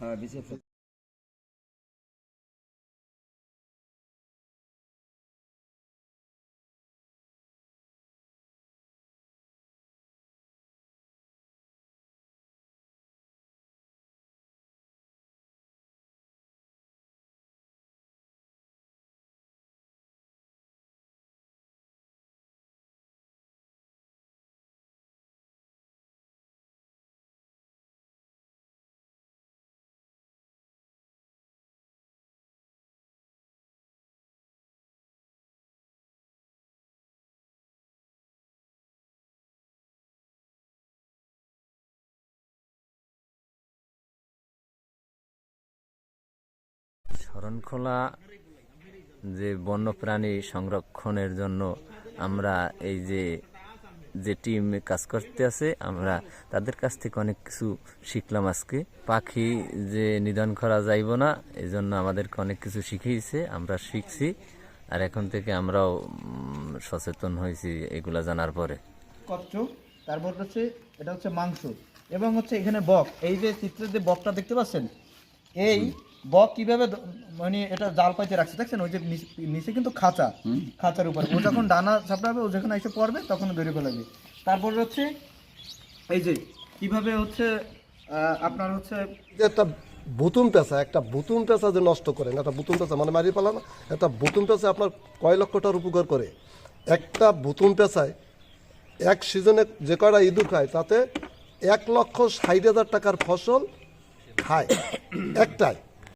Ah, biceps. Sharankhola যে বন্যপ্রাণী সংরক্ষণের জন্য আমরা এই যে যে টিম কাজ করতে আছে, আমরা তাদের কাছ থেকে অনেক কিছু শিখলাম আজকে। পাখি যে নিধন করা যাইব না এই জন্য আমাদেরকে অনেক কিছু শিখিয়েছে, আমরা শিখছি, আর এখন থেকে আমরাও সচেতন হয়েছি এগুলা জানার পরে। কচ্ছপ তারপর হচ্ছে, এটা হচ্ছে মাংস, এবং হচ্ছে এখানে বক। এই যে চিত্রের যে বকটা দেখতে পাচ্ছেন, এই বক কীভাবে মানে এটা জাল পাইতে রাখছে দেখছেন? ওই যে নিচ- নিচে কিন্তু খাঁচা খাঁচার উপরে। ও যখন ডানা চাপড়াবে ও যখন এসে পড়বে তখন ধরে ফেলাবে তারপর হচ্ছে এই যে কীভাবে হচ্ছে আপনার হচ্ছে যে একটা বুতুম পেঁচা একটা বুতুম পেঁচা যে নষ্ট করেন একটা বুতুম পেঁচা মানে মারিয়ে পালা না একটা বুতুম পেঁচা আপনার কয় লক্ষ টাকার উপকার করে? একটা বুতুম পেঁচায় এক সিজনে যে কয়টা ইঁদুর খায় তাতে এক লক্ষ ষাট হাজার টাকার ফসল খায়। একটাই।